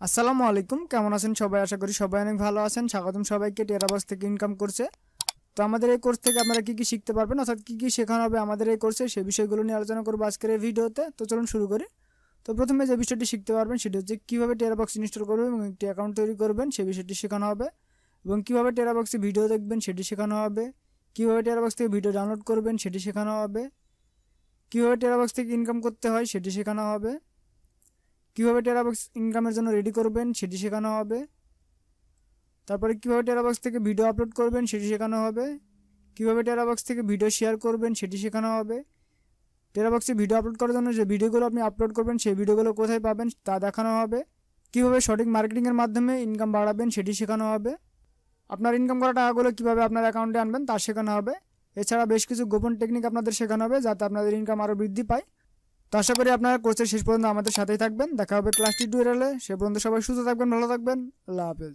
আসসালামু আলাইকুম। কেমন আছেন সবাই? আশা করি সবাই অনেক ভালো আছেন। স্বাগতম সবাইকে টেরাবাস থেকে ইনকাম করছে তো আমাদের এই কোর্স থেকে আপনারা কী কী শিখতে পারবেন অর্থাৎ কী কী শেখানো হবে আমাদের এই কোর্সে সেই বিষয়গুলো নিয়ে আলোচনা করব আজকের এই ভিডিওতে। তো চলুন শুরু করি। তো প্রথমে যে বিষয়টি শিখতে পারবেন, সেটি হচ্ছে কীভাবে টেরাবক্স ইনস্টল করবেন এবং একটি অ্যাকাউন্ট তৈরি করবেন সেই বিষয়টি শেখানো হবে। এবং কীভাবে টেরাবক্সে ভিডিও দেখবেন, সেটি শেখানো হবে। কীভাবে টেরাবক্স থেকে ভিডিও ডাউনলোড করবেন, সেটি শেখানো হবে। কীভাবে টেরাবক্স থেকে ইনকাম করতে হয়, সেটি শেখানো হবে। কীভাবে টেরাবক্স ইনকামের জন্য রেডি করবেন সেটি শেখানো হবে। তারপরে কীভাবে টেরাবক্স থেকে ভিডিও আপলোড করবেন সেটি শেখানো হবে। কীভাবে টেরাবক্স থেকে ভিডিও শেয়ার করবেন সেটি শেখানো হবে। টেরাবক্সে ভিডিও আপলোড করার জন্য যে ভিডিওগুলো আপনি আপলোড করবেন সেই ভিডিওগুলো কোথায় পাবেন তা দেখানো হবে। কীভাবে সঠিক মার্কেটিংয়ের মাধ্যমে ইনকাম বাড়াবেন সেটি শেখানো হবে। আপনার ইনকাম করা টাকাগুলো কীভাবে আপনার অ্যাকাউন্টে আনবেন তা শেখানো হবে। এছাড়া বেশ কিছু গোপন টেকনিক আপনাদের শেখানো হবে যাতে আপনাদের ইনকাম আরও বৃদ্ধি পায়। তো আশা করি আপনারা কোর্সের শেষ পর্যন্ত আমাদের সাথেই থাকবেন। দেখা হবে ক্লাস টিউটোরিয়ালে সে পর্যন্ত সবাই সুস্থ থাকবেন, ভালো থাকবেন। আল্লাহ হাফেজ।